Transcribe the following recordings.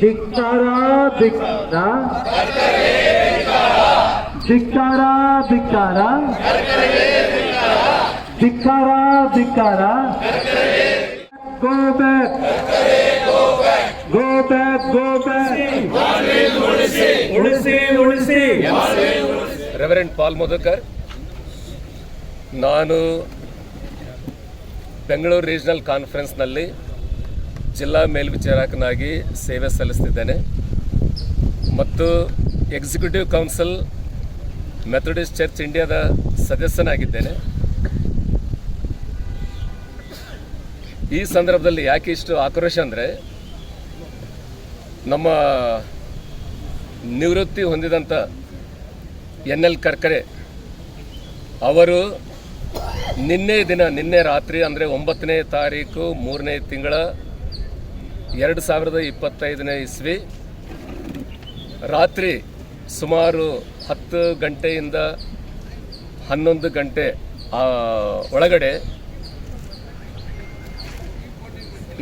ಧಿಕ್ಕಾರ ಧಿಕ್ಕಾರ. ಧಿಕ್ಕಾರ ಧಿಕ್ಕಾರ. ಧಿಕ್ಕಾರ ಧಿಕ್ಕಾರ. Go back. Go back go back. ಉಳಿಸಿ ಉಳಿಸಿ. ರೆವರೆಂಟ್ ಪಾಲ್ ಮೋದಕರ್ ನಾನು ಬೆಂಗಳೂರು ರೀಜನಲ್ ಕಾನ್ಫರೆನ್ಸ್ನಲ್ಲಿ ಜಿಲ್ಲಾ ಮೇಲ್ವಿಚಾರಕನಾಗಿ ಸೇವೆ ಸಲ್ಲಿಸ್ತಿದ್ದೇನೆ. ಮತ್ತು ಎಕ್ಸಿಕ್ಯೂಟಿವ್ ಕೌನ್ಸಿಲ್ ಮೆಥಡಿಸ್ಟ್ ಚರ್ಚ್ ಇಂಡಿಯಾದ ಸದಸ್ಯನಾಗಿದ್ದೇನೆ. ಈ ಸಂದರ್ಭದಲ್ಲಿ ಯಾಕೆ ಇಷ್ಟು ಆಕ್ರೋಶ ಅಂದರೆ, ನಮ್ಮ ನಿವೃತ್ತಿ ಹೊಂದಿದಂಥ ಎನ್ ಎಲ್ ಕರ್ಕರೆ ಅವರು ನಿನ್ನೆ ದಿನ, ನಿನ್ನೆ ರಾತ್ರಿ ಅಂದರೆ ಒಂಬತ್ತನೇ ತಾರೀಕು, ಮೂರನೇ ತಿಂಗಳ ಎರಡು ಸಾವಿರದ ಇಪ್ಪತ್ತೈದನೇ ಇಸ್ವಿ ರಾತ್ರಿ ಸುಮಾರು ಹತ್ತು ಗಂಟೆಯಿಂದ ಹನ್ನೊಂದು ಗಂಟೆ ಒಳಗಡೆ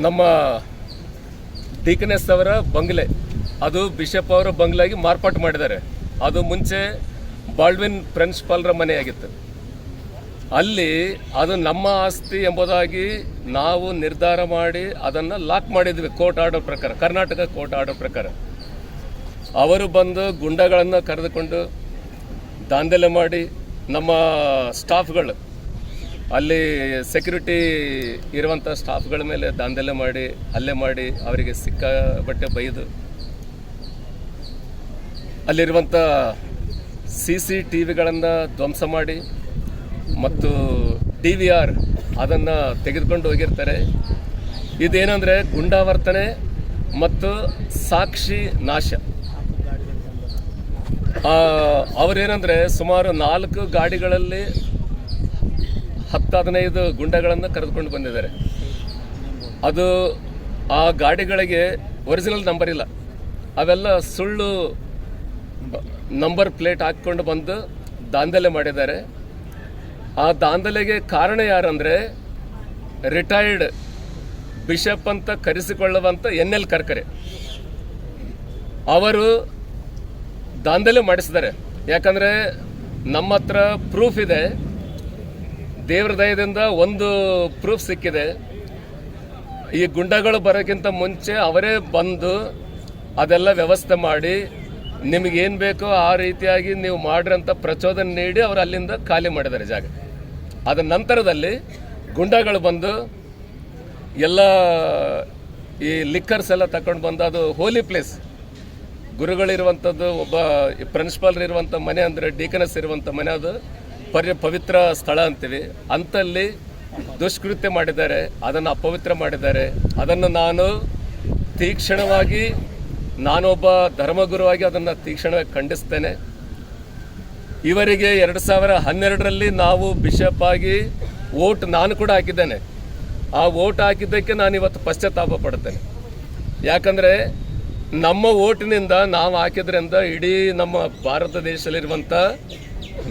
ನಮ್ಮ ಡಿಕನೆಸ್ ಅವರ ಬಂಗ್ಲೆ, ಅದು ಬಿಷಪ್ ಅವರ ಬಂಗ್ಲೆಗೆ ಮಾರ್ಪಾಟು ಮಾಡಿದ್ದಾರೆ. ಅದು ಮುಂಚೆ ಬಾಲ್ವಿನ್ ಪ್ರಿನ್ಸಿಪಾಲ್ರ ಮನೆಯಾಗಿತ್ತು. ಅಲ್ಲಿ ಅದು ನಮ್ಮ ಆಸ್ತಿ ಎಂಬುದಾಗಿ ನಾವು ನಿರ್ಧಾರ ಮಾಡಿ ಅದನ್ನು ಲಾಕ್ ಮಾಡಿದ್ವಿ ಕೋರ್ಟ್ ಆರ್ಡರ್ ಪ್ರಕಾರ, ಕರ್ನಾಟಕ ಕೋರ್ಟ್ ಆರ್ಡರ್ ಪ್ರಕಾರ. ಅವರು ಬಂದು ಗುಂಡಗಳನ್ನು ಕರೆದುಕೊಂಡು ದಾಂಧಲೆ ಮಾಡಿ ನಮ್ಮ ಸ್ಟಾಫ್ಗಳು, ಅಲ್ಲಿ ಸೆಕ್ಯೂರಿಟಿ ಇರುವಂಥ ಸ್ಟಾಫ್ಗಳ ಮೇಲೆ ದಾಂಧಲೆ ಮಾಡಿ, ಹಲ್ಲೆ ಮಾಡಿ ಅವರಿಗೆ ಸಿಕ್ಕಾಬಟ್ಟೆ ಬೈದು ಅಲ್ಲಿರುವಂಥ ಸಿ ಸಿ ಟಿ ವಿಗಳನ್ನು ಧ್ವಂಸ ಮಾಡಿ ಮತ್ತು ಡಿ ವಿ ಆರ್ ಅದನ್ನು ತೆಗೆದುಕೊಂಡು ಹೋಗಿರ್ತಾರೆ. ಇದೇನೆಂದರೆ ಗುಂಡಾವರ್ತನೆ ಮತ್ತು ಸಾಕ್ಷಿ ನಾಶ. ಅವರೇನಂದರೆ ಸುಮಾರು ನಾಲ್ಕು ಗಾಡಿಗಳಲ್ಲಿ ಹತ್ತು ಹದಿನೈದು ಗುಂಡಗಳನ್ನು ಕರೆದುಕೊಂಡು ಬಂದಿದ್ದಾರೆ. ಅದು ಆ ಗಾಡಿಗಳಿಗೆ ಒರಿಜಿನಲ್ ನಂಬರ್ ಇಲ್ಲ. ಅವೆಲ್ಲ ಸುಳ್ಳು ನಂಬರ್ ಪ್ಲೇಟ್ ಹಾಕ್ಕೊಂಡು ಬಂದು ದಾಂಧಲೆ ಮಾಡಿದ್ದಾರೆ. ಆ ದಾಂಧಲೆಗೆ ಕಾರಣ ಯಾರಂದರೆ ರಿಟೈರ್ಡ್ ಬಿಷಪ್ ಅಂತ ಕರೆಸಿಕೊಳ್ಳುವಂಥ ಎನ್ ಎಲ್ ಕರ್ಕರೆ. ಅವರು ದಾಂಧಲೆ ಮಾಡಿಸಿದ್ದಾರೆ. ಯಾಕಂದರೆ ನಮ್ಮ ಹತ್ರ ಪ್ರೂಫ್ ಇದೆ. ದೇವ್ರ ದಯದಿಂದ ಒಂದು ಪ್ರೂಫ್ ಸಿಕ್ಕಿದೆ. ಈ ಗುಂಡಗಳು ಬರೋಕ್ಕಿಂತ ಮುಂಚೆ ಅವರೇ ಬಂದು ಅದೆಲ್ಲ ವ್ಯವಸ್ಥೆ ಮಾಡಿ ನಿಮಗೇನು ಬೇಕೋ ಆ ರೀತಿಯಾಗಿ ನೀವು ಮಾಡ್ರಿ ಅಂತ ಪ್ರಚೋದನೆ ನೀಡಿ ಅವರು ಅಲ್ಲಿಂದ ಖಾಲಿ ಮಾಡಿದ್ದಾರೆ ಜಾಗ. ಅದ ನಂತರದಲ್ಲಿ ಗುಂಡಗಳು ಬಂದು ಎಲ್ಲ ಈ ಲಿಕ್ಕರ್ಸ್ ಎಲ್ಲ ತಗೊಂಡು ಬಂದು ಅದು ಹೋಲಿ ಪ್ಲೇಸ್ ಗುರುಗಳಿರುವಂಥದ್ದು, ಒಬ್ಬ ಪ್ರಿನ್ಸಿಪಾಲ್ ಇರುವಂಥ ಮನೆ ಅಂದರೆ ಡೀಕನಸ್ ಇರುವಂಥ ಮನೆ ಅದು ಪರಿ ಪವಿತ್ರ ಸ್ಥಳ ಅಂತೀವಿ. ಅಂತಲ್ಲಿ ದುಷ್ಕೃತ್ಯ ಮಾಡಿದ್ದಾರೆ, ಅದನ್ನು ಅಪವಿತ್ರ ಮಾಡಿದ್ದಾರೆ. ಅದನ್ನು ನಾನು ತೀಕ್ಷ್ಣವಾಗಿ, ನಾನೊಬ್ಬ ಧರ್ಮಗುರುವಾಗಿ ಅದನ್ನು ತೀಕ್ಷ್ಣವಾಗಿ ಖಂಡಿಸ್ತೇನೆ. ಇವರಿಗೆ ಎರಡು ಸಾವಿರ ಹನ್ನೆರಡರಲ್ಲಿ ನಾವು ಬಿಷಪ್ ಆಗಿ ವೋಟ್ ನಾನು ಕೂಡ ಹಾಕಿದ್ದೇನೆ. ಆ ವೋಟ್ ಹಾಕಿದ್ದಕ್ಕೆ ನಾನು ಇವತ್ತು ಪಶ್ಚಾತ್ತಾಪ ಪಡ್ತೇನೆ ಯಾಕಂದರೆ ನಮ್ಮ ಓಟಿನಿಂದ ನಾವು ಹಾಕಿದ್ರಿಂದ ಇಡೀ ನಮ್ಮ ಭಾರತ ದೇಶದಲ್ಲಿರುವಂಥ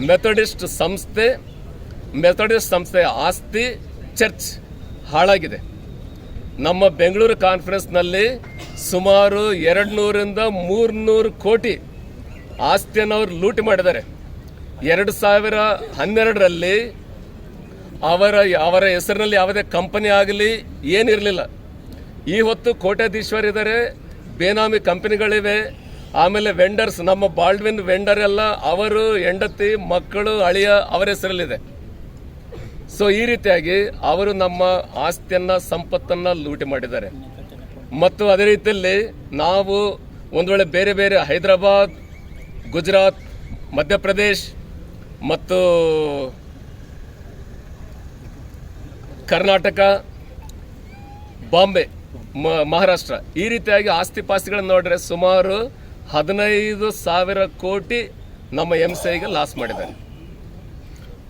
ಮೆಥಡಿಸ್ಟ್ ಸಂಸ್ಥೆ ಮೆಥಡಿಸ್ಟ್ ಸಂಸ್ಥೆ ಆಸ್ತಿ ಚರ್ಚ್ ಹಾಳಾಗಿದೆ. ನಮ್ಮ ಬೆಂಗಳೂರು ಕಾನ್ಫರೆನ್ಸ್ನಲ್ಲಿ ಸುಮಾರು ಎರಡು ನೂರಿಂದ ಮೂರ್ನೂರು ಕೋಟಿ ಆಸ್ತಿಯನ್ನು ಅವರು ಲೂಟಿ ಮಾಡಿದ್ದಾರೆ. ಎರಡು ಸಾವಿರ ಹನ್ನೆರಡರಲ್ಲಿ ಅವರ ಅವರ ಹೆಸರಿನಲ್ಲಿ ಯಾವುದೇ ಕಂಪನಿ ಆಗಲಿ ಏನಿರಲಿಲ್ಲ. ಈ ಹೊತ್ತು ಕೋಟ್ಯಾಧೀಶ್ವರಿದ್ದಾರೆ ಬೇನಾಮಿ ಕಂಪನಿಗಳಿವೆ, ಆಮೇಲೆ ವೆಂಡರ್ಸ್ ನಮ್ಮ ಬಾಲ್ಡ್ವಿನ್ ವೆಂಡರ್ ಎಲ್ಲ, ಅವರು ಹೆಂಡತಿ, ಮಕ್ಕಳು, ಅಳಿಯ ಅವರ ಹೆಸರಲ್ಲಿದೆ. ಸೊ ಈ ರೀತಿಯಾಗಿ ಅವರು ನಮ್ಮ ಆಸ್ತಿಯನ್ನ, ಸಂಪತ್ತನ್ನ ಲೂಟಿ ಮಾಡಿದ್ದಾರೆ. ಮತ್ತು ಅದೇ ರೀತಿಯಲ್ಲಿ ನಾವು ಒಂದು ವೇಳೆ ಬೇರೆ ಬೇರೆ ಹೈದರಾಬಾದ್, ಗುಜರಾತ್, ಮಧ್ಯಪ್ರದೇಶ್ ಮತ್ತು ಕರ್ನಾಟಕ, ಬಾಂಬೆ ಮಹಾರಾಷ್ಟ್ರ. ಈ ರೀತಿಯಾಗಿ ಆಸ್ತಿ ಪಾಸ್ತಿಗಳನ್ನು ನೋಡಿದ್ರೆ ಸುಮಾರು ಹದಿನೈದು ಸಾವಿರ ಕೋಟಿ ನಮ್ಮ ಎಂ ಸಿ ಲಾಸ್ ಮಾಡಿದ್ದಾರೆ.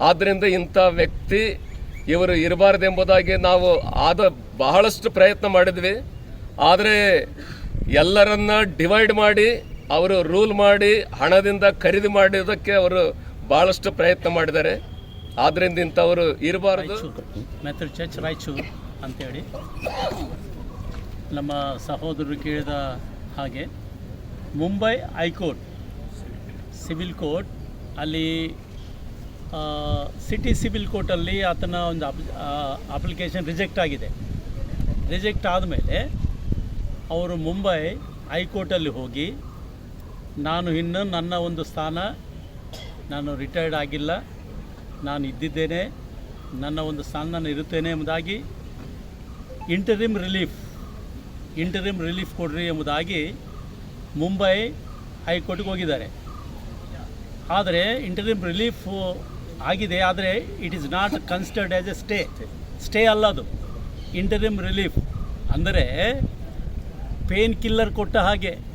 ಆದ್ದರಿಂದ ಇಂಥ ವ್ಯಕ್ತಿ ಇವರು ಇರಬಾರ್ದೆಂಬುದಾಗಿ ನಾವು ಆದ ಬಹಳಷ್ಟು ಪ್ರಯತ್ನ ಮಾಡಿದ್ವಿ. ಆದರೆ ಎಲ್ಲರನ್ನ ಡಿವೈಡ್ ಮಾಡಿ, ಅವರು ರೂಲ್ ಮಾಡಿ, ಹಣದಿಂದ ಖರೀದಿ ಮಾಡಿದ್ದಕ್ಕೆ ಅವರು ಬಹಳಷ್ಟು ಪ್ರಯತ್ನ ಮಾಡಿದ್ದಾರೆ. ಆದ್ರಿಂದ ಇಂಥವರು ಇರಬಾರ್ದು. ಮೆಥಡ್ ಚರ್ಚ್ ರಾಯಚೂರು ಅಂತೇಳಿ. ನಮ್ಮ ಸಹೋದರರು ಕೇಳಿದ ಹಾಗೆ Mumbai high court, civil court ಅಲ್ಲಿ ಸಿಟಿ ಸಿವಿಲ್ ಕೋರ್ಟಲ್ಲಿ ಆತನ ಒಂದು ಅಪ್ ಅಪ್ಲಿಕೇಶನ್ ರಿಜೆಕ್ಟ್ ಆಗಿದೆ. ರಿಜೆಕ್ಟ್ ಆದಮೇಲೆ ಅವರು ಮುಂಬೈ ಹೈಕೋರ್ಟಲ್ಲಿ ಹೋಗಿ, ನಾನು ಇನ್ನು ನನ್ನ ಒಂದು ಸ್ಥಾನ ನಾನು ರಿಟೈರ್ಡ್ ಆಗಿಲ್ಲ. ನಾನು ಇದ್ದಿದ್ದೇನೆ. ನನ್ನ ಒಂದು ಸ್ಥಾನ ಇರುತ್ತೇನೆ ಎಂಬುದಾಗಿ ಇಂಟರಿಮ್ ರಿಲೀಫ್ ಇಂಟರಿಮ್ ರಿಲೀಫ್ ಕೊಡ್ರಿ ಎಂಬುದಾಗಿ ಮುಂಬೈ ಹೈಕೋರ್ಟ್ಗೆ ಹೋಗಿದ್ದಾರೆ. ಆದರೆ ಇಂಟರಿಮ್ ರಿಲೀಫ್ ಆಗಿದೆ. ಆದರೆ it is not considered as a stay stay ಅಲ್ಲ ಅದು. ಇಂಟರಿಮ್ ರಿಲೀಫ್ ಅಂದರೆ ಪೇನ್ ಕಿಲ್ಲರ್ ಕೊಟ್ಟ ಹಾಗೆ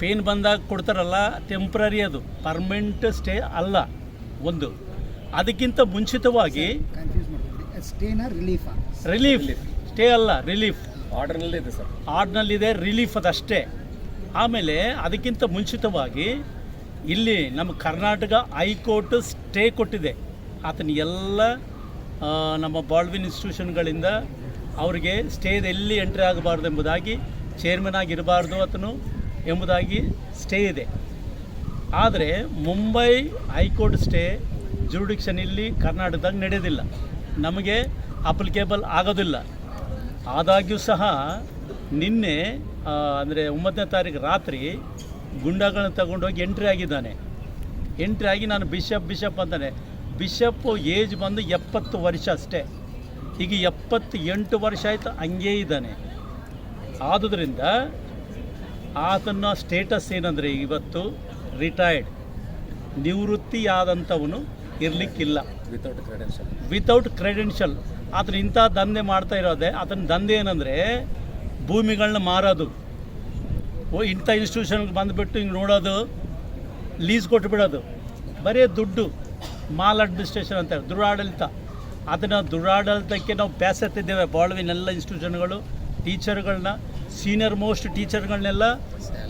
ಪೇನ್ ಬಂದಾಗ ಕೊಡ್ತಾರಲ್ಲ ಟೆಂಪ್ರರಿ ಅದು. ಪರ್ಮನೆಂಟ್ ಸ್ಟೇ ಅಲ್ಲ ಒಂದು. ಅದಕ್ಕಿಂತ ಮುಂಚಿತವಾಗಿ ಕನ್ಫ್ಯೂಸ್ ಮಾಡ್ಕೊಂಡ್ರಿ ಸ್ಟೇನ ರಿಲೀಫಾ ರಿಲೀಫ್ ಸ್ಟೇ ಅಲ್ಲ ರಿಲೀಫ್ ಆರ್ಡರ್ನಲ್ಲೇ ಇದೆ ಸರ್ ಆರ್ಡ್ನಲ್ಲಿದೆ ರಿಲೀಫ್ ಅದಷ್ಟೇ. ಆಮೇಲೆ ಅದಕ್ಕಿಂತ ಮುಂಚಿತವಾಗಿ ಇಲ್ಲಿ ನಮ್ಮ ಕರ್ನಾಟಕ ಹೈಕೋರ್ಟ್ ಸ್ಟೇ ಕೊಟ್ಟಿದೆ. ಆತನ ಎಲ್ಲ ನಮ್ಮ ಬಾಲ್ವಿನ್ ಇನ್ಸ್ಟಿಟ್ಯೂಷನ್ಗಳಿಂದ ಅವರಿಗೆ ಸ್ಟೇದ ಎಲ್ಲಿ ಎಂಟ್ರಿ ಆಗಬಾರ್ದು ಎಂಬುದಾಗಿ ಚೇರ್ಮನ್ ಆಗಿರಬಾರ್ದು ಆತನು. ಎಂಬುದಾಗಿ ಸ್ಟೇ ಇದೆ. ಆದರೆ ಮುಂಬೈ ಹೈಕೋರ್ಟ್ ಸ್ಟೇ ಜುರುಡಿಕ್ಷನ್ ಇಲ್ಲಿ ಕರ್ನಾಟಕದಾಗ ನಡೆಯೋದಿಲ್ಲ ನಮಗೆ ಅಪ್ಲಿಕೇಬಲ್ ಆಗೋದಿಲ್ಲ. ಆದಾಗ್ಯೂ ಸಹ ನಿನ್ನೆ ಅಂದರೆ ಒಂಬತ್ತನೇ ತಾರೀಕು ರಾತ್ರಿ ಗುಂಡಾಗಳನ್ನ ತಗೊಂಡೋಗಿ ಎಂಟ್ರಿ ಆಗಿದ್ದಾನೆ. ಎಂಟ್ರಿ ಆಗಿ ನಾನು ಬಿಷಪ್ ಬಿಷಪ್ ಅಂತಾನೆ. ಬಿಷಪ್ ಏಜ್ ಬಂದು ಎಪ್ಪತ್ತು ವರ್ಷ ಅಷ್ಟೇ. ಈಗ ಎಪ್ಪತ್ತು ಎಂಟು ವರ್ಷ ಆಯಿತು ಹಂಗೇ ಇದ್ದಾನೆ. ಆದುದರಿಂದ ಆತನ ಸ್ಟೇಟಸ್ ಏನಂದರೆ ಇವತ್ತು ರಿಟೈರ್ಡ್ ನಿವೃತ್ತಿಯಾದಂಥವನು ಇರಲಿಕ್ಕಿಲ್ಲ. ವಿತೌಟ್ ಕ್ರೆಡೆನ್ಷಿಯಲ್ ವಿತೌಟ್ ಕ್ರೆಡೆನ್ಷಿಯಲ್ ಆತನ ಇಂಥ ದಂಧೆ ಮಾಡ್ತಾ ಇರೋದೆ. ಆತನ ದಂಧೆ ಏನಂದರೆ ಭೂಮಿಗಳನ್ನ ಮಾರೋದು. ಓ ಇಂಥ ಇನ್ಸ್ಟಿಟ್ಯೂಷನ್ಗೆ ಬಂದುಬಿಟ್ಟು ಹಿಂಗೆ ನೋಡೋದು ಲೀಸ್ ಕೊಟ್ಬಿಡೋದು. ಬರೀ ದುಡ್ಡು. ಮಾಲ್ ಅಡ್ಮಿನಿಸ್ಟ್ರೇಷನ್ ಅಂತ ದುರಾಡಳಿತ. ಅದನ್ನು ದುರಾಡಳಿತಕ್ಕೆ ನಾವು ಬ್ಯಾಸತ್ತಿದ್ದೇವೆ. ಬಾಳ್ವಿನೆಲ್ಲ ಇನ್ಸ್ಟಿಟ್ಯೂಷನ್ಗಳು ಟೀಚರ್ಗಳನ್ನ ಸೀನಿಯರ್ ಮೋಸ್ಟ್ ಟೀಚರ್ಗಳನ್ನೆಲ್ಲ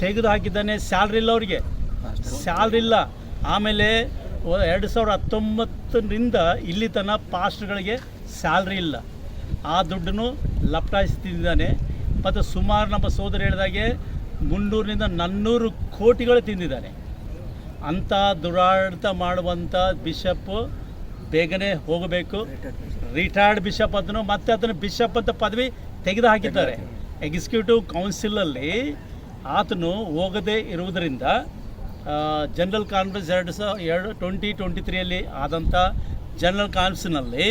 ತೆಗೆದು ಹಾಕಿದ್ದಾನೆ. ಸ್ಯಾಲ್ರಿ ಇಲ್ಲ ಅವರಿಗೆ. ಸ್ಯಾಲ್ರಿ ಇಲ್ಲ. ಆಮೇಲೆ ಎರಡು ಸಾವಿರದ ಹತ್ತೊಂಬತ್ತರಿಂದ ಇಲ್ಲಿ ತನಕ ಪಾಸ್ಟ್ಗಳಿಗೆ ಸ್ಯಾಲ್ರಿ ಇಲ್ಲ. ಆ ದುಡ್ಡನ್ನು ಲಪ್ಟಾಯಿಸ್ತಿದ್ದಾನೆ ಮತ್ತು ಸುಮಾರು ನಮ್ಮ ಸೋದರ ಹೇಳಿದಾಗೆ ಮುನ್ನೂರಿನಿಂದ ನಾನ್ನೂರು ಕೋಟಿಗಳು ತಿಂದಿದ್ದಾನೆ. ಅಂಥ ದುರಾಡಳಿತ ಮಾಡುವಂಥ ಬಿಷಪ್ ಬೇಗನೆ ಹೋಗಬೇಕು. ರಿಟೈರ್ಡ್ ಬಿಷಪ್ ಅದನ್ನು ಮತ್ತೆ ಅದನ್ನು ಬಿಷಪ್ ಅಂತ ಪದವಿ ತೆಗೆದು ಹಾಕಿದ್ದಾರೆ. ಎಕ್ಸಿಕ್ಯೂಟಿವ್ ಕೌನ್ಸಿಲಲ್ಲಿ ಆತನು ಹೋಗದೇ ಇರುವುದರಿಂದ ಜನರಲ್ ಕಾನ್ಫರೆನ್ಸ್ ಎರಡು ಸಾವಿರ ಎರಡು ಟ್ವೆಂಟಿ ಟ್ವೆಂಟಿ ತ್ರೀಯಲ್ಲಿ ಆದಂಥ ಜನರಲ್ ಕಾನ್ಫರೆನ್ಸ್ನಲ್ಲಿ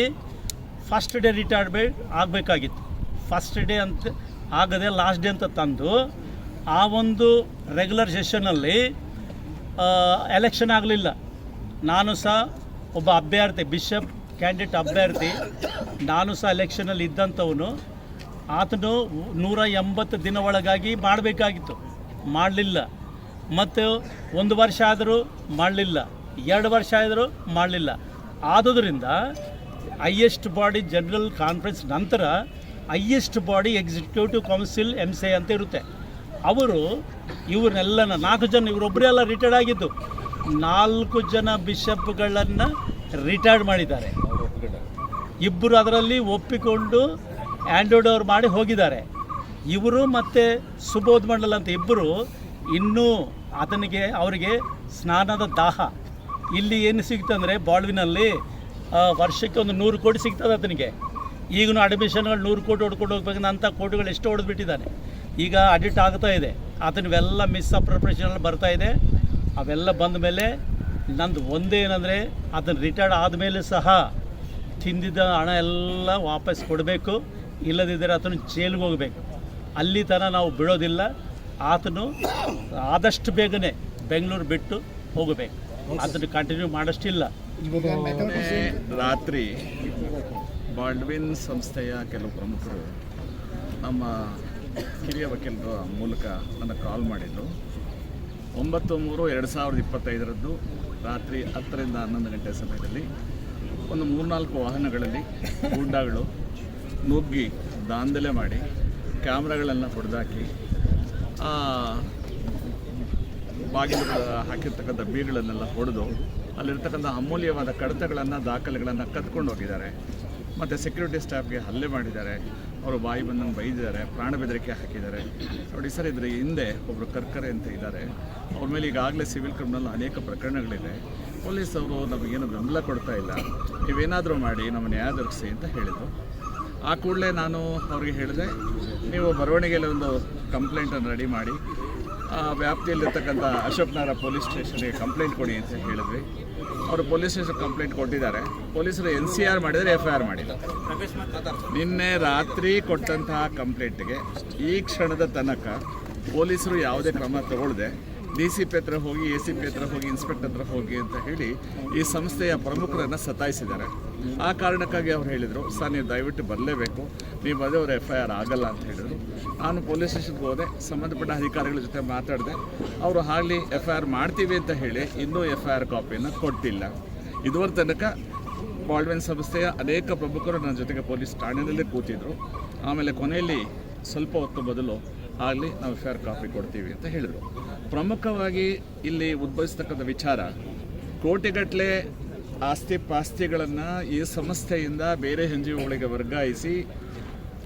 ಫಸ್ಟ್ ಡೇ ರಿಟೈರ್ಮೆಂಟ್ ಆಗಬೇಕಾಗಿತ್ತು. ಫಸ್ಟ್ ಡೇ ಅಂತ, ಆಗದೆ ಲಾಸ್ಟ್ ಡೇ ಅಂತ ತಂದು, ಆ ಒಂದು ರೆಗ್ಯುಲರ್ ಸೆಷನ್ನಲ್ಲಿ ಎಲೆಕ್ಷನ್ ಆಗಲಿಲ್ಲ. ನಾನು ಸಹ ಒಬ್ಬ ಅಭ್ಯರ್ಥಿ ಬಿಷಪ್ ಕ್ಯಾಂಡಿಡೇಟ್ ಅಭ್ಯರ್ಥಿ, ನಾನು ಸಹ ಎಲೆಕ್ಷನಲ್ಲಿ ಇದ್ದಂಥವನು ಆತನು ನೂರ ಎಂಬತ್ತು ದಿನ ಒಳಗಾಗಿ ಮಾಡಬೇಕಾಗಿತ್ತು. ಮಾಡಲಿಲ್ಲ. ಮತ್ತು ಒಂದು ವರ್ಷ ಆದರೂ ಮಾಡಲಿಲ್ಲ. ಎರಡು ವರ್ಷ ಆದರೂ ಮಾಡಲಿಲ್ಲ. ಆದುದರಿಂದ ಹೈಯೆಸ್ಟ್ ಬಾಡಿ ಜನರಲ್ ಕಾನ್ಫರೆನ್ಸ್ ನಂತರ highest body executive council M C ಅಂತ ಇರುತ್ತೆ. ಅವರು ಇವ್ರನ್ನೆಲ್ಲ ನಾಲ್ಕು ಜನ ಇವರೊಬ್ಬರೇ ಎಲ್ಲ ರಿಟೈರ್ಡ್ ಆಗಿದ್ದು. ನಾಲ್ಕು ಜನ ಬಿಷಪ್ಗಳನ್ನು ರಿಟೈರ್ಡ್ ಮಾಡಿದ್ದಾರೆ. ಇಬ್ಬರು ಅದರಲ್ಲಿ ಒಪ್ಪಿಕೊಂಡು ಹ್ಯಾಂಡ್ ಅವ್ರು ಮಾಡಿ ಹೋಗಿದ್ದಾರೆ. ಇವರು ಮತ್ತು ಸುಬೋಧ್ ಮಂಡಲ್ ಅಂತ ಇಬ್ಬರು ಇನ್ನೂ ಆತನಿಗೆ, ಅವರಿಗೆ ಸ್ನಾನದ ದಾಹ. ಇಲ್ಲಿ ಏನು ಸಿಗ್ತಂದರೆ ಬಾಳ್ವಿನಲ್ಲಿ ವರ್ಷಕ್ಕೆ ಒಂದು ನೂರು ಕೋಟಿ ಸಿಗ್ತದೆ ಆತನಿಗೆ. ಈಗಲೂ ಅಡ್ಮಿಷನ್ಗಳು ನೂರು ಕೋಟಿ ಹೊಡ್ಕೊಂಡು ಹೋಗ್ಬೇಕಂತ ಅಂಥ ಕೋಟಿಗಳು ಎಷ್ಟು ಹೊಡೆದ್ಬಿಟ್ಟಿದ್ದಾನೆ. ಈಗ ಅಡಿಟ್ ಆಗ್ತಾ ಇದೆ. ಅದನ್ನೆಲ್ಲ ಮಿಸ್ ಅಪ್ರಪ್ರೇಷನ್ ಬರ್ತಾ ಇದೆ. ಅವೆಲ್ಲ ಬಂದ ಮೇಲೆ ನಂದು ಒಂದೇನಂದರೆ ಅದನ್ನು ರಿಟೈರ್ಡ್ ಆದಮೇಲೆ ಸಹ ತಿಂದಿದ್ದ ಹಣ ಎಲ್ಲ ವಾಪಸ್ ಕೊಡಬೇಕು. ಇಲ್ಲದಿದ್ದರೆ ಆತನು ಜೈಲಿಗೆ ಹೋಗಬೇಕು. ಅಲ್ಲಿ ತನಕ ನಾವು ಬಿಡೋದಿಲ್ಲ. ಆತನು ಆದಷ್ಟು ಬೇಗನೆ ಬೆಂಗಳೂರು ಬಿಟ್ಟು ಹೋಗಬೇಕು. ಅದನ್ನು ಕಂಟಿನ್ಯೂ ಮಾಡಷ್ಟಿಲ್ಲ. ರಾತ್ರಿ ಬಾಂಡ್ವಿನ್ ಸಂಸ್ಥೆಯ ಕೆಲವು ಪ್ರಮುಖರು ನಮ್ಮ ಹಿರಿಯ ವಕೀಲರ ಮೂಲಕ ನನ್ನ ಕಾಲ್ ಮಾಡಿದರು. ಒಂಬತ್ತು ಮೂರು ಎರಡು ಸಾವಿರದ ಇಪ್ಪತ್ತೈದರದ್ದು ರಾತ್ರಿ ಹತ್ತರಿಂದ ಹನ್ನೊಂದು ಗಂಟೆ ಸಮಯದಲ್ಲಿ ಒಂದು ಮೂರ್ನಾಲ್ಕು ವಾಹನಗಳಲ್ಲಿ ಗೂಂಡಾಗಳು ನುಗ್ಗಿ ದಾಂಧಲೆ ಮಾಡಿ ಕ್ಯಾಮ್ರಾಗಳನ್ನು ಹೊಡೆದಾಕಿ ಬಾಗಿಲು ಹಾಕಿರ್ತಕ್ಕಂಥ ಬೀರುಗಳನ್ನೆಲ್ಲ ಹೊಡೆದು ಅಲ್ಲಿರ್ತಕ್ಕಂಥ ಅಮೂಲ್ಯವಾದ ಕಡತಗಳನ್ನು, ದಾಖಲೆಗಳನ್ನು ಕತ್ಕೊಂಡು ಹೋಗಿದ್ದಾರೆ. ಮತ್ತು ಸೆಕ್ಯೂರಿಟಿ ಸ್ಟಾಫ್ಗೆ ಹಲ್ಲೆ ಮಾಡಿದ್ದಾರೆ. ಅವರು ಬಾಯಿ ಬಂದಂಗೆ ಬೈದಿದ್ದಾರೆ, ಪ್ರಾಣ ಬೆದರಿಕೆ ಹಾಕಿದ್ದಾರೆ. ನೋಡಿ ಸರ್, ಇದ್ರ ಹಿಂದೆ ಒಬ್ಬರು ಕರ್ಕರೆ ಅಂತ ಇದ್ದಾರೆ. ಅವ್ರ ಮೇಲೆ ಈಗಾಗಲೇ ಸಿವಿಲ್ ಕ್ರಿಮಿನಲ್ ಅನೇಕ ಪ್ರಕರಣಗಳಿದೆ. ಪೊಲೀಸ್ ಅವರು ನಮಗೇನು ಬೆಂಬಲ ಕೊಡ್ತಾ ಇಲ್ಲ. ನೀವೇನಾದರೂ ಮಾಡಿ ನಮ್ಮ ನ್ಯಾಯ ದೊರಕಿಸಿ ಅಂತ ಹೇಳಿದರು. ಆ ಕೂಡಲೇ ನಾನು ಅವ್ರಿಗೆ ಹೇಳಿದೆ, ನೀವು ಬರವಣಿಗೆಯಲ್ಲಿ ಒಂದು ಕಂಪ್ಲೇಂಟನ್ನು ರೆಡಿ ಮಾಡಿ. ಆ ವ್ಯಾಪ್ತಿಯಲ್ಲಿರ್ತಕ್ಕಂಥ ಅಶೋಕ್ ನಗರ ಪೊಲೀಸ್ ಸ್ಟೇಷನ್ಗೆ ಕಂಪ್ಲೇಂಟ್ ಕೊಡಿ ಅಂತ ಹೇಳಿದ್ವಿ. ಅವರು ಪೊಲೀಸ್ ಸ್ಟೇಷನ್ ಕಂಪ್ಲೇಂಟ್ ಕೊಟ್ಟಿದ್ದಾರೆ. ಪೊಲೀಸರು ಎನ್ ಸಿ ಆರ್ ಮಾಡಿದರೆ ಎಫ್ ಐ ಆರ್ ಮಾಡಿಲ್ಲ. ನಿನ್ನೆ ರಾತ್ರಿ ಕೊಟ್ಟಂತಹ ಕಂಪ್ಲೇಂಟ್ಗೆ ಈ ಕ್ಷಣದ ತನಕ ಪೊಲೀಸರು ಯಾವುದೇ ಕ್ರಮ ತಗೊಳ್ಳದೆ ಡಿ ಸಿ ಪಿ ಹತ್ರ ಹೋಗಿ, ಎ ಸಿ ಪಿ ಹತ್ರ ಹೋಗಿ, ಇನ್ಸ್ಪೆಕ್ಟರ್ ಹತ್ರ ಹೋಗಿ ಅಂತ ಹೇಳಿ ಈ ಸಂಸ್ಥೆಯ ಪ್ರಮುಖರನ್ನು ಸತಾಯಿಸಿದ್ದಾರೆ. ಆ ಕಾರಣಕ್ಕಾಗಿ ಅವ್ರು ಹೇಳಿದರು, ಸರ್, ನೀವು ದಯವಿಟ್ಟು ಬರಲೇಬೇಕು. ನೀವು ಬಂದರೆ ಅವ್ರು ಎಫ್ ಐ ಆರ್ ಆಗಲ್ಲ ಅಂತ ಹೇಳಿದರು. ನಾನು ಪೊಲೀಸ್ ಸ್ಟೇಷನ್ಗೆ ಹೋದೆ, ಸಂಬಂಧಪಟ್ಟ ಅಧಿಕಾರಿಗಳ ಜೊತೆ ಮಾತಾಡಿದೆ. ಅವರು ಆಗಲಿ ಎಫ್ ಐ ಆರ್ ಮಾಡ್ತೀವಿ ಅಂತ ಹೇಳಿ ಇನ್ನೂ ಎಫ್ ಐ ಆರ್ ಕಾಪಿಯನ್ನು ಕೊಟ್ಟಿಲ್ಲ. ಇದುವರೆ ತನಕ ಬಾಲ್ಡ್ವೆನ್ ಸಂಸ್ಥೆಯ ಅನೇಕ ಪ್ರಮುಖರು ನನ್ನ ಜೊತೆಗೆ ಪೊಲೀಸ್ ಠಾಣೆಯಲ್ಲೇ ಕೂತಿದ್ರು. ಆಮೇಲೆ ಕೊನೆಯಲ್ಲಿ ಸ್ವಲ್ಪ ಹೊತ್ತು ಮೊದಲು ಆಗಲಿ ನಾವು ಫೇರ್ ಕಾಪಿ ಕೊಡ್ತೀವಿ ಅಂತ ಹೇಳಿದರು. ಪ್ರಮುಖವಾಗಿ ಇಲ್ಲಿ ಉದ್ಭವಿಸ್ತಕ್ಕಂಥ ವಿಚಾರ ಕೋಟಿಗಟ್ಟಲೆ ಆಸ್ತಿ ಪಾಸ್ತಿಗಳನ್ನು ಈ ಸಂಸ್ಥೆಯಿಂದ ಬೇರೆ ಎನ್ ಜಿ ಒಗಳಿಗೆ ವರ್ಗಾಯಿಸಿ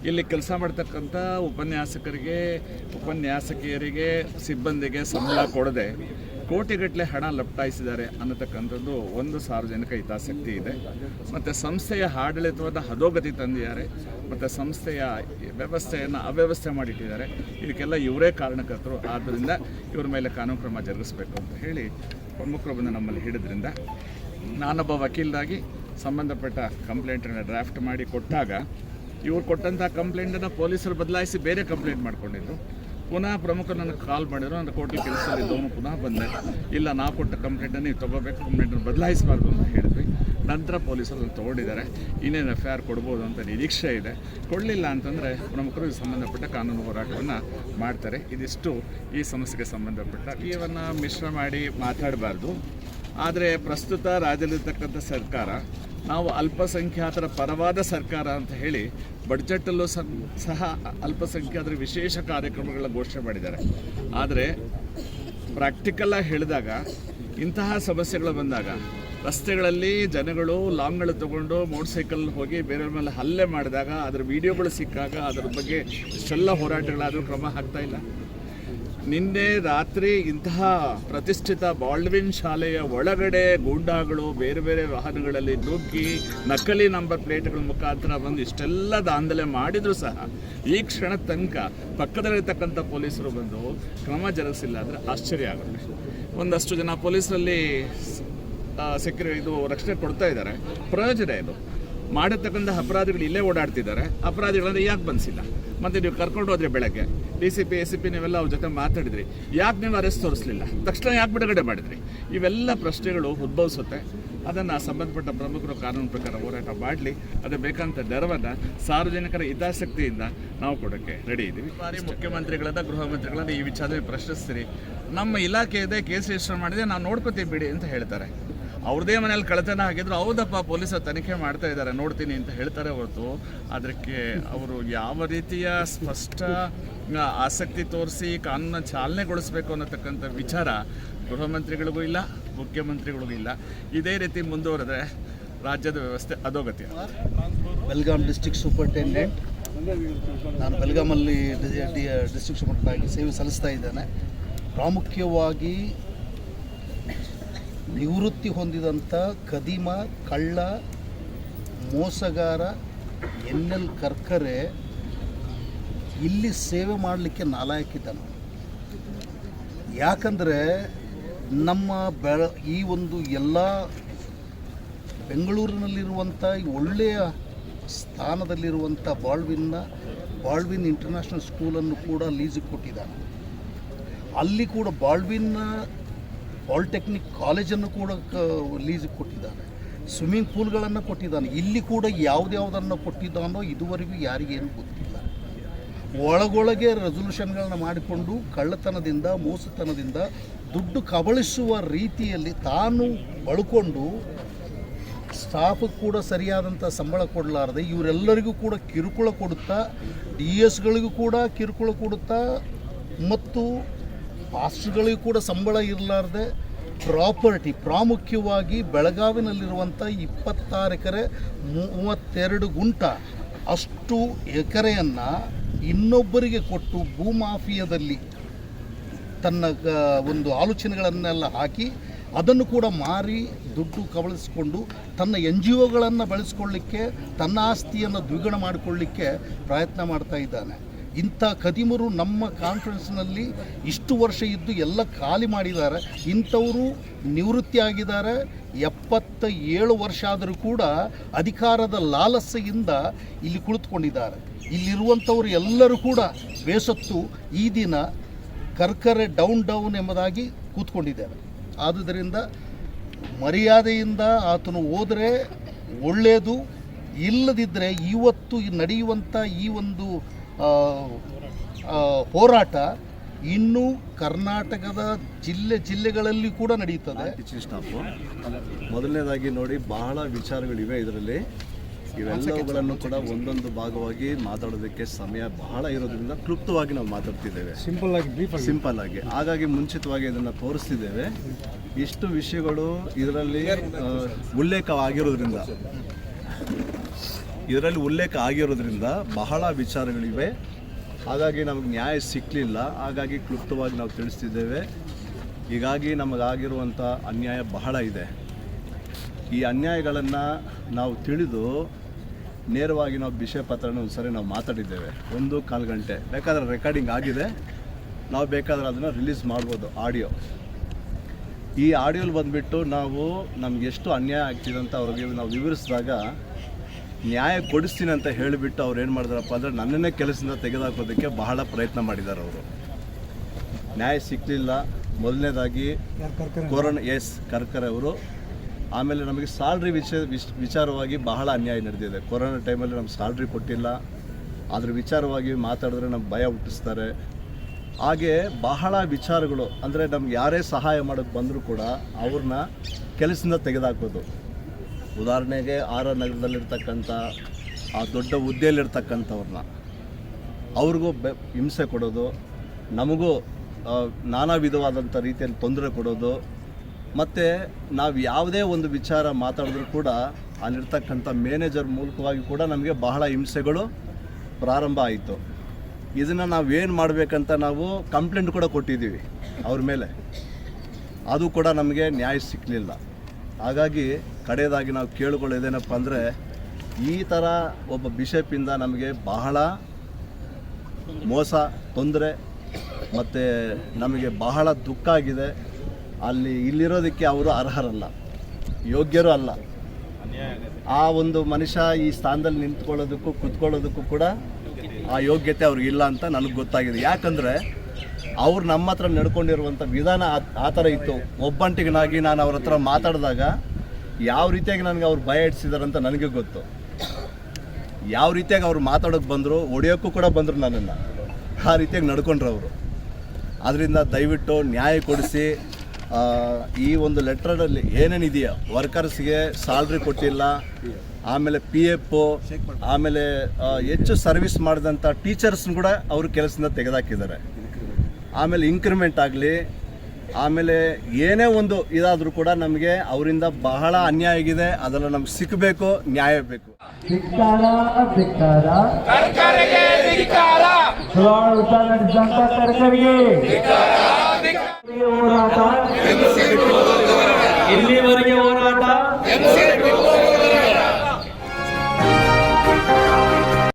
ಇಲ್ಲಿ ಕೆಲಸ ಮಾಡ್ತಕ್ಕಂಥ ಉಪನ್ಯಾಸಕರಿಗೆ, ಉಪನ್ಯಾಸಕಿಯರಿಗೆ, ಸಿಬ್ಬಂದಿಗೆ ಸಂಬಳ ಕೊಡದೆ ಕೋಟಿಗಟ್ಟಲೆ ಹಣ ಲಪ್ಟಾಯಿಸಿದ್ದಾರೆ ಅನ್ನತಕ್ಕಂಥದ್ದು ಒಂದು ಸಾರ್ವಜನಿಕ ಹಿತಾಸಕ್ತಿ ಇದೆ. ಮತ್ತು ಸಂಸ್ಥೆಯ ಆಡಳಿತವಾದ ಹದೋಗತಿ ತಂದಿದ್ದಾರೆ. ಮತ್ತು ಸಂಸ್ಥೆಯ ವ್ಯವಸ್ಥೆಯನ್ನು ಅವ್ಯವಸ್ಥೆ ಮಾಡಿಟ್ಟಿದ್ದಾರೆ. ಇದಕ್ಕೆಲ್ಲ ಇವರೇ ಕಾರಣಕರ್ತರು. ಆದ್ದರಿಂದ ಇವ್ರ ಮೇಲೆ ಕಾನೂನು ಕ್ರಮ ಜರುಗಿಸಬೇಕು ಅಂತ ಹೇಳಿ ಪ್ರಮುಖರು ನಮ್ಮಲ್ಲಿ ಹಿಡಿದ್ರಿಂದ ನಾನೊಬ್ಬ ವಕೀಲರಾಗಿ ಸಂಬಂಧಪಟ್ಟ ಕಂಪ್ಲೇಂಟನ್ನು ಡ್ರಾಫ್ಟ್ ಮಾಡಿ ಕೊಟ್ಟಾಗ ಇವರು ಕೊಟ್ಟಂಥ ಕಂಪ್ಲೇಂಟನ್ನು ಪೊಲೀಸರು ಬದಲಾಯಿಸಿ ಬೇರೆ ಕಂಪ್ಲೇಂಟ್ ಮಾಡ್ಕೊಂಡಿದ್ರು. ಪುನಃ ಪ್ರಮುಖರು ನನಗೆ ಕಾಲ್ ಮಾಡಿದ್ರು. ನನ್ನ ಕೆಲಸ ಕೆಲಸದಲ್ಲಿದ್ದವನು ಪುನಃ ಬಂದೆ. ಇಲ್ಲ, ನಾವು ಕೊಟ್ಟ ಕಂಪ್ಲೇಂಟನ್ನು ನೀವು ತೊಗೋಬೇಕು. ಕಂಪ್ಲೇಂಟನ್ನು ಬದಲಾಯಿಸಬಾರ್ದು ಅಂತ ಹೇಳಿದ್ವಿ. ನಂತರ ಪೊಲೀಸರು ತೊಗೊಂಡಿದ್ದಾರೆ. ಇನ್ನೇನು ಎಫ್ ಐ ಆರ್ ಕೊಡ್ಬೋದು ಅಂತ ನಿರೀಕ್ಷೆ ಇದೆ. ಕೊಡಲಿಲ್ಲ ಅಂತಂದರೆ ಪ್ರಮುಖರು ಸಂಬಂಧಪಟ್ಟ ಕಾನೂನು ಹೋರಾಟವನ್ನು ಮಾಡ್ತಾರೆ. ಇದಿಷ್ಟು ಈ ಸಮಸ್ಯೆಗೆ ಸಂಬಂಧಪಟ್ಟ ಇವನ್ನು ಮಿಶ್ರ ಮಾಡಿ ಮಾತಾಡಬಾರ್ದು. ಆದರೆ ಪ್ರಸ್ತುತ ರಾಜ್ಯದಲ್ಲಿರ್ತಕ್ಕಂಥ ಸರ್ಕಾರ, ನಾವು ಅಲ್ಪಸಂಖ್ಯಾತರ ಪರವಾದ ಸರ್ಕಾರ ಅಂತ ಹೇಳಿ ಬಡ್ಜೆಟಲ್ಲೂ ಸಹ ಸಹ ಅಲ್ಪಸಂಖ್ಯಾತರ ವಿಶೇಷ ಕಾರ್ಯಕ್ರಮಗಳ ಘೋಷಣೆ ಮಾಡಿದ್ದಾರೆ. ಆದರೆ ಪ್ರಾಕ್ಟಿಕಲ್ಲಾಗಿ ಹೇಳಿದಾಗ ಇಂತಹ ಸಮಸ್ಯೆಗಳು ಬಂದಾಗ ರಸ್ತೆಗಳಲ್ಲಿ ಜನಗಳು ಲಾಂಗ್ಗಳು ತಗೊಂಡು ಮೋಟರ್ ಸೈಕಲ್ ಹೋಗಿ ಬೇರೆಯವ್ರ ಮೇಲೆ ಹಲ್ಲೆ ಮಾಡಿದಾಗ ಅದರ ವಿಡಿಯೋಗಳು ಸಿಕ್ಕಾಗ ಅದ್ರ ಬಗ್ಗೆ ಇಷ್ಟೆಲ್ಲ ಹೋರಾಟಗಳಾದರೂ ಕ್ರಮ ಆಗ್ತಾ ಇಲ್ಲ. ನಿನ್ನೆ ರಾತ್ರಿ ಇಂತಹ ಪ್ರತಿಷ್ಠಿತ ಬಾಲ್ಡ್ವಿನ್ ಶಾಲೆಯ ಒಳಗಡೆ ಗೂಂಡಾಗಳು ಬೇರೆ ಬೇರೆ ವಾಹನಗಳಲ್ಲಿ ನುಗ್ಗಿ ನಕಲಿ ನಂಬರ್ ಪ್ಲೇಟ್ಗಳ ಮುಖಾಂತರ ಬಂದು ಇಷ್ಟೆಲ್ಲ ದಾಂಧಲೆ ಮಾಡಿದರೂ ಸಹ ಈ ಕ್ಷಣ ತನಕ ಪಕ್ಕದಲ್ಲಿರ್ತಕ್ಕಂಥ ಪೊಲೀಸರು ಬಂದು ಕ್ರಮ ಜರುಗಿಸಿಲ್ಲ. ಅಂದರೆ ಆಶ್ಚರ್ಯ ಆಗುತ್ತೆ. ಒಂದಷ್ಟು ಜನ ಪೊಲೀಸರಲ್ಲಿ ಸೆಕ್ಯೂರಿ ಇದು ರಕ್ಷಣೆ ಕೊಡ್ತಾ ಇದ್ದಾರೆ. ಪ್ರಯೋಜನ ಇದು ಮಾಡಿರ್ತಕ್ಕಂಥ ಅಪರಾಧಿಗಳು ಇಲ್ಲೇ ಓಡಾಡ್ತಿದ್ದಾರೆ. ಅಪರಾಧಿಗಳಂದ್ರೆ ಯಾಕೆ ಬಂದಿಲ್ಲ ಮತ್ತು ನೀವು ಕರ್ಕೊಂಡು ಹೋದರೆ ಬೆಳಗ್ಗೆ. D C P, S C P ನೀವೆಲ್ಲ ಅವ್ರ ಜೊತೆ ಮಾತಾಡಿದ್ರಿ. ಯಾಕೆ ನೀವು ಅರೆಸ್ಟ್ ತೋರಿಸಲಿಲ್ಲ? ತಕ್ಷಣ ಯಾಕೆ ಬಿಡುಗಡೆ ಮಾಡಿದ್ರಿ? ಇವೆಲ್ಲ ಪ್ರಶ್ನೆಗಳು ಉದ್ಭವಿಸುತ್ತೆ. ಅದನ್ನು ಸಂಬಂಧಪಟ್ಟ ಪ್ರಮುಖರು ಕಾನೂನು ಪ್ರಕಾರ ಹೋರಾಟ ಮಾಡಲಿ. ಅದು ಬೇಕಂತ ನೆರವನ್ನು ಸಾರ್ವಜನಿಕರ ಹಿತಾಸಕ್ತಿಯಿಂದ ನಾವು ಕೊಡೋಕ್ಕೆ ರೆಡಿ ಇದ್ದೀವಿ ಬಾರಿ ಮುಖ್ಯಮಂತ್ರಿಗಳನ್ನ ಗೃಹ ಮಂತ್ರಿಗಳನ್ನ ಈ ವಿಚಾರದಲ್ಲಿ ಪ್ರಶ್ನಿಸ್ತೀರಿ. ನಮ್ಮ ಇಲಾಖೆ ಇದೆ, ಕೇಸ್ ರಿಜಿಸ್ಟರ್ ಮಾಡಿದೆ ನಾವು ನೋಡ್ಕೋತೀವಿ ಬಿಡಿ ಅಂತ ಹೇಳ್ತಾರೆ. ಅವ್ರದೇ ಮನೇಲಿ ಕಳತನ ಆಗಿದ್ರು ಹೌದಪ್ಪ ಪೊಲೀಸರು ತನಿಖೆ ಮಾಡ್ತಾ ಇದ್ದಾರೆ, ನೋಡ್ತೀನಿ ಅಂತ ಹೇಳ್ತಾರೆ ಹೊರತು. ಅದಕ್ಕೆ ಅವರು ಯಾವ ರೀತಿಯ ಸ್ಪಷ್ಟ ಆಸಕ್ತಿ ತೋರಿಸಿ ಕಾನೂನ ಚಾಲನೆಗೊಳಿಸಬೇಕು ಅನ್ನತಕ್ಕಂಥ ವಿಚಾರ ಗೃಹ ಮಂತ್ರಿಗಳಿಗೂ ಇಲ್ಲ, ಮುಖ್ಯಮಂತ್ರಿಗಳಿಗೂ ಇಲ್ಲ. ಇದೇ ರೀತಿ ಮುಂದುವರೆದ್ರೆ ರಾಜ್ಯದ ವ್ಯವಸ್ಥೆ ಅಧೋಗತಿ. ಬೆಲ್ಗಾಂ ಡಿಸ್ಟಿಕ್ ಸೂಪರಿಂಟೆಂಡೆಂಟ್, ನಾನು ಬೆಲ್ಗಾಮಲ್ಲಿ ಡಿಸ್ಟಿಕ್ ಸೂಪರಿಂಟೆಂಟ್ ಆಗಿ ಸೇವೆ ಸಲ್ಲಿಸ್ತಾ ಇದ್ದೇನೆ. ಪ್ರಾಮುಖ್ಯವಾಗಿ ನಿವೃತ್ತಿ ಹೊಂದಿದಂಥ ಕದಿಮ, ಕಳ್ಳ, ಮೋಸಗಾರ, ಎನ್ ಎಲ್ ಕರ್ಕರೆ ಇಲ್ಲಿ ಸೇವೆ ಮಾಡಲಿಕ್ಕೆ ನಾಲಾಯಕ್ಕಿದ್ದಾನೆ. ಯಾಕಂದರೆ ನಮ್ಮ ಬೆಳ ಈ ಒಂದು ಎಲ್ಲ ಬೆಂಗಳೂರಿನಲ್ಲಿರುವಂಥ ಒಳ್ಳೆಯ ಸ್ಥಾನದಲ್ಲಿರುವಂಥ ಬಾಳ್ವಿನ್ನ ಬಾಳ್ವಿನ್ ಇಂಟರ್ನ್ಯಾಷನಲ್ ಸ್ಕೂಲನ್ನು ಕೂಡ ಲೀಸಿಗೆ ಕೊಟ್ಟಿದ್ದಾನೆ. ಅಲ್ಲಿ ಕೂಡ ಬಾಳ್ವಿನ್ ಪಾಲಿಟೆಕ್ನಿಕ್ ಕಾಲೇಜನ್ನು ಕೂಡ ಲೀಸಿಗೆ ಕೊಟ್ಟಿದ್ದಾನೆ. ಸ್ವಿಮ್ಮಿಂಗ್ ಪೂಲ್ಗಳನ್ನು ಕೊಟ್ಟಿದ್ದಾನೆ. ಇಲ್ಲಿ ಕೂಡ ಯಾವುದ್ಯಾವುದನ್ನು ಕೊಟ್ಟಿದ್ದಾನೋ ಇದುವರೆಗೂ ಯಾರಿಗೇನು ಗೊತ್ತಿಲ್ಲ. ಒಳಗೊಳಗೆ ರೆಸೊಲ್ಯೂಷನ್ಗಳನ್ನ ಮಾಡಿಕೊಂಡು ಕಳ್ಳತನದಿಂದ, ಮೋಸತನದಿಂದ ದುಡ್ಡು ಕಬಳಿಸುವ ರೀತಿಯಲ್ಲಿ ತಾನು ಬಳಕೊಂಡು ಸ್ಟಾಫ್ ಕೂಡ ಸರಿಯಾದಂಥ ಸಂಬಳ ಕೊಡಲಾರದೆ ಇವರೆಲ್ಲರಿಗೂ ಕೂಡ ಕಿರುಕುಳ ಕೊಡುತ್ತಾ ಡಿ ಎಸ್ಗಳಿಗೂ ಕೂಡ ಕಿರುಕುಳ ಕೊಡುತ್ತಾ ಮತ್ತು ಪಾಸ್ಟ್ಗಳಿಗೂ ಕೂಡ ಸಂಬಳ ಇರಲಾರ್ದೆ ಪ್ರಾಪರ್ಟಿ, ಪ್ರಾಮುಖ್ಯವಾಗಿ ಬೆಳಗಾವಿನಲ್ಲಿರುವಂಥ ಇಪ್ಪತ್ತಾರು ಎಕರೆ, ಮೂವತ್ತೆರಡು ಗುಂಟ ಅಷ್ಟು ಎಕರೆಯನ್ನು ಇನ್ನೊಬ್ಬರಿಗೆ ಕೊಟ್ಟು ಭೂಮಾಫಿಯಾದಲ್ಲಿ ತನ್ನ ಒಂದು ಆಲೋಚನೆಗಳನ್ನೆಲ್ಲ ಹಾಕಿ ಅದನ್ನು ಕೂಡ ಮಾರಿ ದುಡ್ಡು ಕಬಳಿಸಿಕೊಂಡು ತನ್ನ ಎನ್ ಜಿ ಒಗಳನ್ನು ಬೆಳೆಸ್ಕೊಳ್ಳಿಕ್ಕೆ, ತನ್ನ ಆಸ್ತಿಯನ್ನು ದ್ವಿಗುಣ ಮಾಡಿಕೊಳ್ಳಿಕ್ಕೆ ಪ್ರಯತ್ನ ಮಾಡ್ತಾ ಇದ್ದಾನೆ. ಇಂಥ ಕದಿಮರು ನಮ್ಮ ಕಾನ್ಫರೆನ್ಸ್ನಲ್ಲಿ ಇಷ್ಟು ವರ್ಷ ಇದ್ದು ಎಲ್ಲ ಖಾಲಿ ಮಾಡಿದ್ದಾರೆ. ಇಂಥವರು ನಿವೃತ್ತಿ ಆಗಿದ್ದಾರೆ ಎಪ್ಪತ್ತ ಏಳು ವರ್ಷ ಆದರೂ ಕೂಡ ಅಧಿಕಾರದ ಲಾಲಸೆಯಿಂದ ಇಲ್ಲಿ ಕುಳಿತುಕೊಂಡಿದ್ದಾರೆ. ಇಲ್ಲಿರುವಂಥವರು ಎಲ್ಲರೂ ಕೂಡ ಬೇಸತ್ತು ಈ ದಿನ ಕರ್ಕರೆ ಡೌನ್ ಡೌನ್ ಎಂಬುದಾಗಿ ಕೂತ್ಕೊಂಡಿದ್ದಾರೆ. ಆದುದರಿಂದ ಮರ್ಯಾದೆಯಿಂದ ಆತನು ಹೋದರೆ ಒಳ್ಳೆಯದು ಇಲ್ಲದಿದ್ದರೆ ಇವತ್ತು ನಡೆಯುವಂಥ ಈ ಒಂದು ಹೋರಾಟ ಇನ್ನೂ ಕರ್ನಾಟಕದ ಜಿಲ್ಲೆ ಜಿಲ್ಲೆಗಳಲ್ಲಿ ಕೂಡ ನಡೆಯುತ್ತದೆ. ಟೀಚಿಂಗ್ ಸ್ಟಾಫು ಮೊದಲನೇದಾಗಿ ನೋಡಿ ಬಹಳ ವಿಚಾರಗಳಿವೆ ಇದರಲ್ಲಿ. ಇವೆಲ್ಲವುಗಳನ್ನು ಕೂಡ ಒಂದೊಂದು ಭಾಗವಾಗಿ ಮಾತಾಡೋದಕ್ಕೆ ಸಮಯ ಬಹಳ ಇರೋದ್ರಿಂದ ಕ್ಲುಪ್ತವಾಗಿ ನಾವು ಮಾತಾಡ್ತಿದ್ದೇವೆ. ಸಿಂಪಲ್ ಆಗಿ ಬ್ರೀಫ್ ಸಿಂಪಲ್ ಆಗಿ. ಹಾಗಾಗಿ ಮುಂಚಿತವಾಗಿ ಇದನ್ನು ತೋರಿಸ್ತಿದ್ದೇವೆ. ಇಷ್ಟು ವಿಷಯಗಳು ಇದರಲ್ಲಿ ಆ, ಉಲ್ಲೇಖ ಆಗಿರೋದ್ರಿಂದ ಇದರಲ್ಲಿ ಉಲ್ಲೇಖ ಆಗಿರೋದ್ರಿಂದ ಬಹಳ ವಿಚಾರಗಳಿವೆ. ಹಾಗಾಗಿ ನಮಗೆ ನ್ಯಾಯ ಸಿಕ್ಕಲಿಲ್ಲ ಹಾಗಾಗಿ ಕ್ಲುಪ್ತವಾಗಿ ನಾವು ತಿಳಿಸ್ತಿದ್ದೇವೆ. ಹೀಗಾಗಿ ನಮಗಾಗಿರುವಂಥ ಅನ್ಯಾಯ ಬಹಳ ಇದೆ. ಈ ಅನ್ಯಾಯಗಳನ್ನು ನಾವು ತಿಳಿದು ನೇರವಾಗಿ ನಾವು ವಿಷಯ ಪತ್ರನ ಒಂದು ಸರಿ ನಾವು ಮಾತಾಡಿದ್ದೇವೆ. ಒಂದು ಕಾಲು ಗಂಟೆ. ಬೇಕಾದರೆ ರೆಕಾರ್ಡಿಂಗ್ ಆಗಿದೆ. ನಾವು ಬೇಕಾದರೆ ಅದನ್ನು ರಿಲೀಸ್ ಮಾಡ್ಬೋದು ಆಡಿಯೋ ಈ ಆಡಿಯೋಲಿ ಬಂದುಬಿಟ್ಟು ನಾವು ನಮ್ಗೆ ಎಷ್ಟು ಅನ್ಯಾಯ ಆಗ್ತಿದೆ ಅಂತ ಅವ್ರಿಗೆ ನಾವು ವಿವರಿಸಿದಾಗ ನ್ಯಾಯ ಕೊಡಿಸ್ತೀನಿ ಅಂತ ಹೇಳಿಬಿಟ್ಟು ಅವ್ರು ಏನು ಮಾಡಿದಾರಪ್ಪ ಅಂದರೆ ನನ್ನನ್ನೇ ಕೆಲಸದಿಂದ ತೆಗೆದುಹಾಕೋದಕ್ಕೆ ಬಹಳ ಪ್ರಯತ್ನ ಮಾಡಿದ್ದಾರೆ ಅವರು. ನ್ಯಾಯ ಸಿಕ್ಕಲಿಲ್ಲ ಮೊದಲನೇದಾಗಿ ಕೊರೋನಾ, ಎಸ್, ಕರ್ಕರೆ ಅವರು. ಆಮೇಲೆ ನಮಗೆ ಸ್ಯಾಲ್ರಿ ವಿಷಯ ವಿಚಾರವಾಗಿ ಬಹಳ ಅನ್ಯಾಯ ನಡೆದಿದೆ. ಕೊರೋನಾ ಟೈಮಲ್ಲಿ ನಮ್ಗೆ ಸ್ಯಾಲ್ರಿ ಕೊಟ್ಟಿಲ್ಲ. ಅದ್ರ ವಿಚಾರವಾಗಿ ಮಾತಾಡಿದ್ರೆ ನಮ್ಗೆ ಭಯ ಹುಟ್ಟಿಸ್ತಾರೆ. ಹಾಗೆ ಬಹಳ ವಿಚಾರಗಳು, ಅಂದರೆ ನಮ್ಗೆ ಯಾರೇ ಸಹಾಯ ಮಾಡೋಕ್ಕೆ ಬಂದರೂ ಕೂಡ ಅವ್ರನ್ನ ಕೆಲಸದಿಂದ ತೆಗೆದುಹಾಕೋದು ಉದಾಹರಣೆಗೆ ಆರ್ ನಗರದಲ್ಲಿರ್ತಕ್ಕಂಥ, ಆ ದೊಡ್ಡ ಹುದ್ದೆಯಲ್ಲಿರ್ತಕ್ಕಂಥವ್ರನ್ನ. ಅವ್ರಿಗೂ ಬೆ, ಹಿಂಸೆ ಕೊಡೋದು, ನಮಗೂ ನಾನಾ ವಿಧವಾದಂಥ ರೀತಿಯಲ್ಲಿ ತೊಂದರೆ ಕೊಡೋದು, ಮತ್ತು ನಾವು ಯಾವುದೇ ಒಂದು ವಿಚಾರ ಮಾತಾಡಿದ್ರೂ ಕೂಡ ಅಲ್ಲಿರ್ತಕ್ಕಂಥ ಮ್ಯಾನೇಜರ್ ಮೂಲಕವಾಗಿ ಕೂಡ ನಮಗೆ ಬಹಳ ಹಿಂಸೆಗಳು ಪ್ರಾರಂಭ ಆಯಿತು. ಇದನ್ನು ನಾವೇನು ಮಾಡಬೇಕಂತ ನಾವು ಕಂಪ್ಲೇಂಟ್ ಕೂಡ ಕೊಟ್ಟಿದ್ದೀವಿ ಅವ್ರ ಮೇಲೆ. ಅದು ಕೂಡ ನಮಗೆ ನ್ಯಾಯ ಸಿಕ್ಕಲಿಲ್ಲ ಹಾಗಾಗಿ ಕಡೆಯದಾಗಿ ನಾವು ಕೇಳಿಕೊಳ್ಳೋದೇನಪ್ಪ ಅಂದರೆ, ಈ ಥರ ಒಬ್ಬ ಬಿಷಪಿಂದ ನಮಗೆ ಬಹಳ ಮೋಸ, ತೊಂದರೆ, ಮತ್ತು ನಮಗೆ ಬಹಳ ದುಃಖ ಆಗಿದೆ. ಅಲ್ಲಿ ಇಲ್ಲಿರೋದಕ್ಕೆ ಅವರು ಅರ್ಹರಲ್ಲ, ಯೋಗ್ಯರು ಅಲ್ಲ. ಆ ಒಂದು ಮನುಷ್ಯ ಈ ಸ್ಥಾನದಲ್ಲಿ ನಿಂತ್ಕೊಳ್ಳೋದಕ್ಕೂ, ಕೂತ್ಕೊಳ್ಳೋದಕ್ಕೂ ಕೂಡ ಆ ಯೋಗ್ಯತೆ ಅವ್ರಿಗಿಲ್ಲ ಅಂತ ನನಗೆ ಗೊತ್ತಾಗಿದೆ. ಯಾಕಂದರೆ ಅವ್ರು ನಮ್ಮ ಹತ್ರ ನಡ್ಕೊಂಡಿರುವಂಥ ವಿಧಾನ ಆ- ಥರ ಇತ್ತು. ಒಬ್ಬಂಟಿಗನಾಗಿ ನಾನು ಅವ್ರ ಹತ್ರ ಮಾತಾಡಿದಾಗ ಯಾವ ರೀತಿಯಾಗಿ ನನಗೆ ಅವ್ರು ಭಯ ಅಂತ ನನಗೆ ಗೊತ್ತು. ಯಾವ ರೀತಿಯಾಗಿ ಅವ್ರು ಮಾತಾಡೋಕೆ ಬಂದರು ಒಡೆಯೋಕ್ಕೂ ಕೂಡ ಬಂದರು ನನ್ನನ್ನು. ಆ ರೀತಿಯಾಗಿ ನಡ್ಕೊಂಡ್ರು ಅವರು. ಅದರಿಂದ ದಯವಿಟ್ಟು ನ್ಯಾಯ ಕೊಡಿಸಿ ಈ ಒಂದು ಲೆಟ್ರಲ್ಲಿ ಏನೇನಿದೆಯೋ ವರ್ಕರ್ಸ್ಗೆ ಸ್ಯಾಲ್ರಿ ಕೊಟ್ಟಿಲ್ಲ, ಆಮೇಲೆ ಪಿ ಎಫ್ ಆಮೇಲೆ ಹೆಚ್ಚು ಸರ್ವಿಸ್ ಮಾಡಿದಂಥ ಟೀಚರ್ಸ್ನ ಕೂಡ ಅವರು ಕೆಲಸದಿಂದ ತೆಗೆದಾಕಿದ್ದಾರೆ. ಆಮೇಲೆ ಇಂಕ್ರಿಮೆಂಟ್ ಆಗಲಿ ಆಮೇಲೆ ಏನೇ ಒಂದು ಇದಾದರೂ ಕೂಡ ನಮಗೆ ಅವರಿಂದ ಬಹಳ ಅನ್ಯಾಯ ಆಗಿದೆ ಅದೆಲ್ಲ ನಮ್ಗೆ ಸಿಕ್ಕಬೇಕು ನ್ಯಾಯ ಬೇಕು. ಇಲ್ಲಿವರೆಗೆ ಹೋರಾಟ.